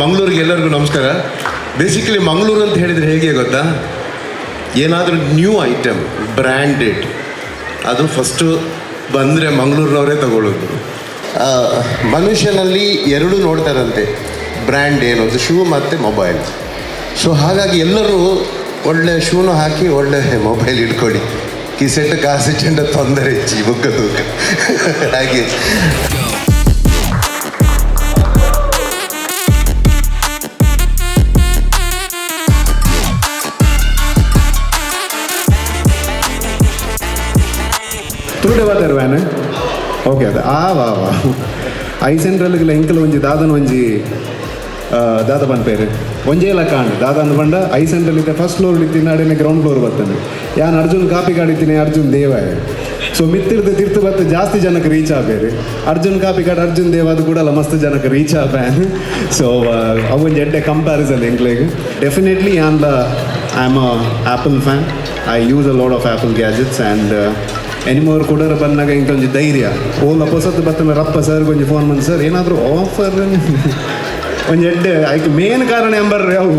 ಮಂಗಳೂರಿಗೆ ಎಲ್ಲರಿಗೂ ನಮಸ್ಕಾರ. ಬೇಸಿಕಲಿ ಮಂಗಳೂರು ಅಂತ ಹೇಳಿದರೆ ಹೇಗೆ ಗೊತ್ತಾ? ಏನಾದರೂ ನ್ಯೂ ಐಟಮ್ ಬ್ರ್ಯಾಂಡೆಡ್ ಅದು ಫಸ್ಟು ಬಂದರೆ ಮಂಗಳೂರಿನವರೇ ತಗೊಳ್ಳೋದು. ಮನುಷ್ಯನಲ್ಲಿ ಎರಡು ನೋಡ್ತಾರಂತೆ ಬ್ರ್ಯಾಂಡ್ ಏನು? ಅದು ಶೂ ಮತ್ತು ಮೊಬೈಲ್ ಸೊ ಹಾಗಾಗಿ ಎಲ್ಲರೂ ಒಳ್ಳೆ ಶೂನು ಹಾಕಿ ಒಳ್ಳೆ ಮೊಬೈಲ್ ಇಟ್ಕೊಳ್ಳಿ. ಕಾಸು ಚೆಂಡ ತೊಂದರೆ ಹೆಚ್ಚಿ ಬುಕ್ಕ. ಹಾಗೆ. ತೂಡೆ ಡೆವಲರ್ ವ್ಯಾನ್ ಓಕೆ ಅದ. ಆ, ವಾ ವಾ. ಐ ಸೆಂಟ್ರಲ್ ಎಂಕಲ್ ಒಂಜಿ ದಾದನ ಒಂಜಿ ದಾದ ಪನ್ಪೇರು ಒಂಜೇಲ ಕಾಂಡ್ ದಾದ ಅಂದ್ ಬಂಡ ಐ ಸೆಂಟ್ರಲ್ ಇದ್ದ ಫಸ್ಟ್ ಫ್ಲೋರ್ ಇತ್ತಿನ ನಾಡೇನೆ ಗ್ರೌಂಡ್ ಫ್ಲೋರ್ ಬರ್ತಾನೆ ಯಾನ್ ಅರ್ಜುನ್ ಕಾಪಿ ಇತ್ತೀನಿ ಅರ್ಜುನ್ ದೇವಾಯ. ಸೊ ಮಿತ್ತಿರ್ದ ತಿರ್ತು ಬತ್ತು ಜಾಸ್ತಿ ಜನಕ್ಕೆ ರೀಚ್ ಆಗ್ಬೇರು. ಅರ್ಜುನ್ ಕಾಪಿ ಕಾಡ್, ಅರ್ಜುನ್ ದೇವ ಅದು ಕೂಡ ಮಸ್ತ್ ಜನಕ್ಕೆ ರೀಚ್ ಆಗ್ಯಾನ್ ಸೊ ಅವನ್ ಜಡ್ಡೆ ಕಂಪ್ಯಾರಿಸನ್ ಎಂಕ್ಲೆಗ್ ಡೆಫಿನೆಟ್ಲಿ ಯಾನ್ the I am a Apple fan I use a load of Apple gadgets and anymore ಕೊಡೋರು ಬಂದಾಗ ಇಂಕ ಒಂಜಿ ಧೈರ್ಯ. ಓಲ ಹೊಸತ್ತು ಬತ್ತನ ರಪ್ಪ ಸರ್ ಒಂಜಿ ಫೋನ್ ಬಂದು ಸರ್ ಏನಾದರೂ ಆಫರ್ ಒಂಜಿ ಎಡ್ಡೆ ಐಕ್ ಮೇನ್ ಕಾರಣ ಎಂಬರ್ರಿ ಅವು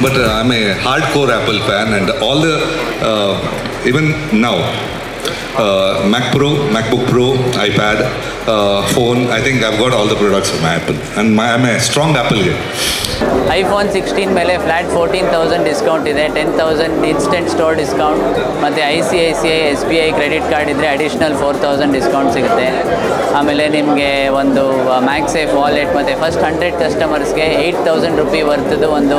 But uh, I'm a hardcore Apple fan, and all the uh, even now, uh, Mac Pro, MacBook Pro, iPad, uh, phone. I think I've got all the products from Apple, and my, I'm a strong Apple guy. IPhone sixteen ಮೇಲೆ flat fourteen thousand discount ಇದೆ, ten thousand instant store discount, ಮತ್ತು I C I C I S B I credit card ಇದ್ದರೆ additional four thousand discount ಸಿಗುತ್ತೆ. ಆಮೇಲೆ ನಿಮಗೆ ಒಂದು MagSafe wallet ಮತ್ತು first hundred ಕಸ್ಟಮರ್ಸ್ಗೆ ಏಯ್ಟ್ ತೌಸಂಡ್ ರುಪಿ ವರ್ತದ್ದು ಒಂದು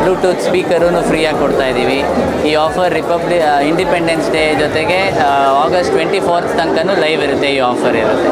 ಬ್ಲೂಟೂತ್ ಸ್ಪೀಕರೂ ಫ್ರೀಯಾಗಿ ಕೊಡ್ತಾ ಇದ್ದೀವಿ ಈ ಆಫರ್ ರಿಪಬ್ಲಿ ಇಂಡಿಪೆಂಡೆನ್ಸ್ ಡೇ ಜೊತೆಗೆ ಆಗಸ್ಟ್ ಟ್ವೆಂಟಿ ಫೋರ್ತ್ ತನಕನೂ ಲೈವ್ ಇರುತ್ತೆ ಈ ಆಫರ್ ಇರುತ್ತೆ.